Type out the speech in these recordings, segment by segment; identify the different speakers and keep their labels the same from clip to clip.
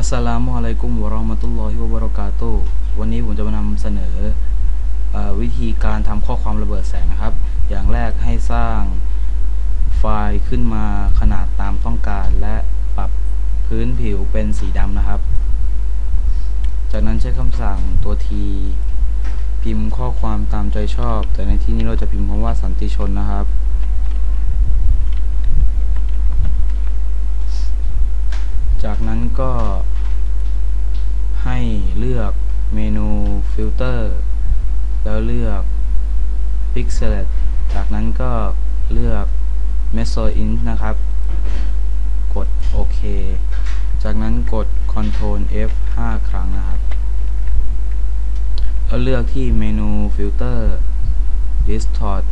Speaker 1: อัสสลามุอะลัยกุมวะราะห์มะตุลลอฮิวะบะเราะกาตุวันนี้ผมจะมานำเสนอออวิธีการทำข้อความระเบิดแสงนะครับ อย่างแรกให้สร้างไฟล์ขึ้นมาขนาดตามต้องการ และปรับพื้นผิวเป็นสีดำนะครับ จากนั้นใช้คำสั่งตัวทีพิมพ์ข้อความตามใจชอบ แต่ในที่นี้เราจะพิมพ์คำว่าสันติชนนะครับจากนั้นก็ ให้เลือกเมนูฟิลเตอร์แล้วเลือก Pixel จากนั้นก็เลือก Meso Int นะครับ กดโอเค จากนั้นกด Ctrl F 5 ครั้งนะครับ แล้วเลือกที่เมนูฟิลเตอร์ Distort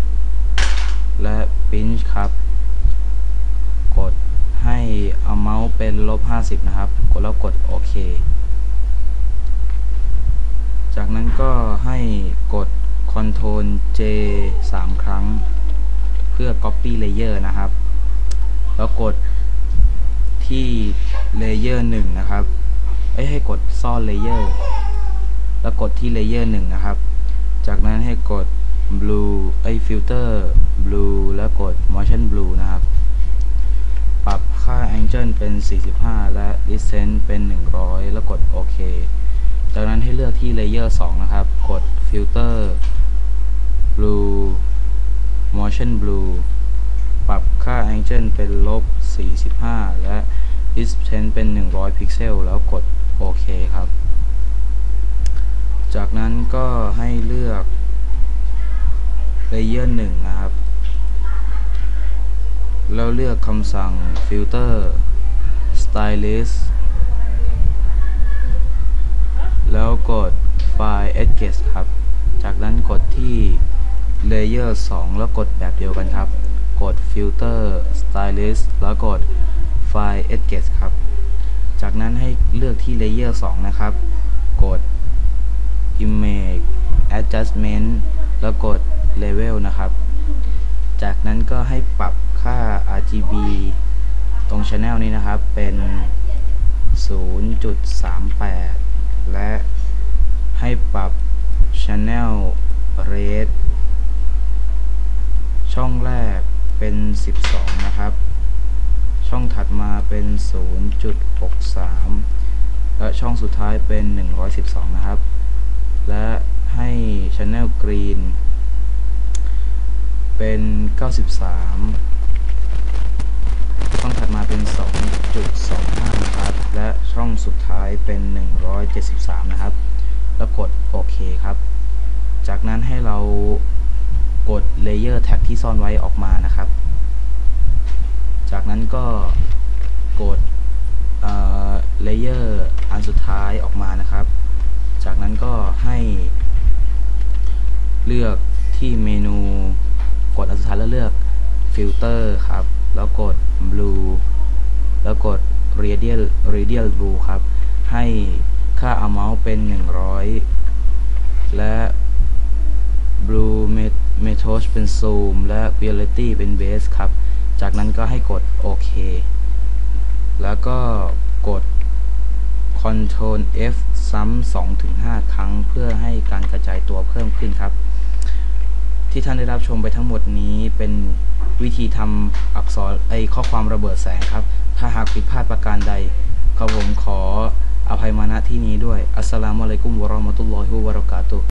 Speaker 1: และ Pinch ครับ กดให้เอาเมาส์เป็นลบ 50 นะครับ กดแล้วกดโอเค จา ก็ให้กด Ctrl J 3 ครั้ง เพื่อ Copy Layer นะครับ แล้วกดที่ Layer 1 นะครับ เอ้ยให้กดซ่อน Layer แล้วกดที่ Layer 1 นะครับ จากนั้นให้กด Blue ไอ้ Filter Blue แล้วกด Motion Blue นะครับ ปรับค่า Angle เป็น 45 และ Distance เป็น 100 แล้วกดโอเค เลือกที่ Layer 2นะครับ กด Filter Blue Motion Blue ปรับค่า Angle เป็นลบ 45 และ Distance เป็น 100 พิกเซล แล้วกดโอเคครับ จากนั้นก็ให้เลือก Layer 1นะครับ แล้วเลือกคำสั่ง Filter Stylist กด File Edges ครับ จากนั้นกดที่ Layer 2 แล้วกดแบบเดียวกันครับ กด Filter Stylist แล้วกด File Edges ครับ จากนั้นให้เลือกที่ Layer 2 นะครับ กด Image Adjustment แล้วกด Level นะครับ จากนั้นก็ให้ปรับค่า RGB ตรง Channel นี้นะครับเป็น 0.38 และให้ป รับ Channel Rate ช่องแรกเป็น 12 นะครับ ช่องถัดมาเป็น 0.63 และช่องสุดท้ายเป็น 112 นะครับ และให้ Channel Green เป็น 93 ช่องถัดมาเป็น 2.25 นะครับ และช่องสุดท้ายเป็น 173 นะครับ แล้วกด คครับ จากนั้นให้เรากด Layer Tag ที่ซ่อนไว้ออกมานะครับ จากนั้นก็กดเอ่อ Layer อันสุดท้ายออกมานะครับ จากนั้นก็ให้ เลือกที่เมนูกดอันสุดท้ายแล้วเลือก Filter ครับ แล้วกด Blue แล้วกด Radial Radial Blue ครับ ให้ค่า Amount เป็น 100 และ Blue Metos เป็น Zoom และ Reality เป็น Base ครับ จากนั้นก็ให้กดโอเค แล้วก็กด Ctrl F ซ้ำ2-5ครั้งเพื่อให้การกระจายตัวเพิ่มขึ้นครับ ที่ท่านได้รับชมไปทั้งหมดนี้เป็นวิธีทำอักษรไอข้อความระเบิดแสงครับ ถ้าหากผิดพลาดประการใดก็ผมขออภัยมาณที่นี้ด้วย อัสสลามุอะลัยกุมวะเราะมะตุลลอฮิวะบะเราะกาตุ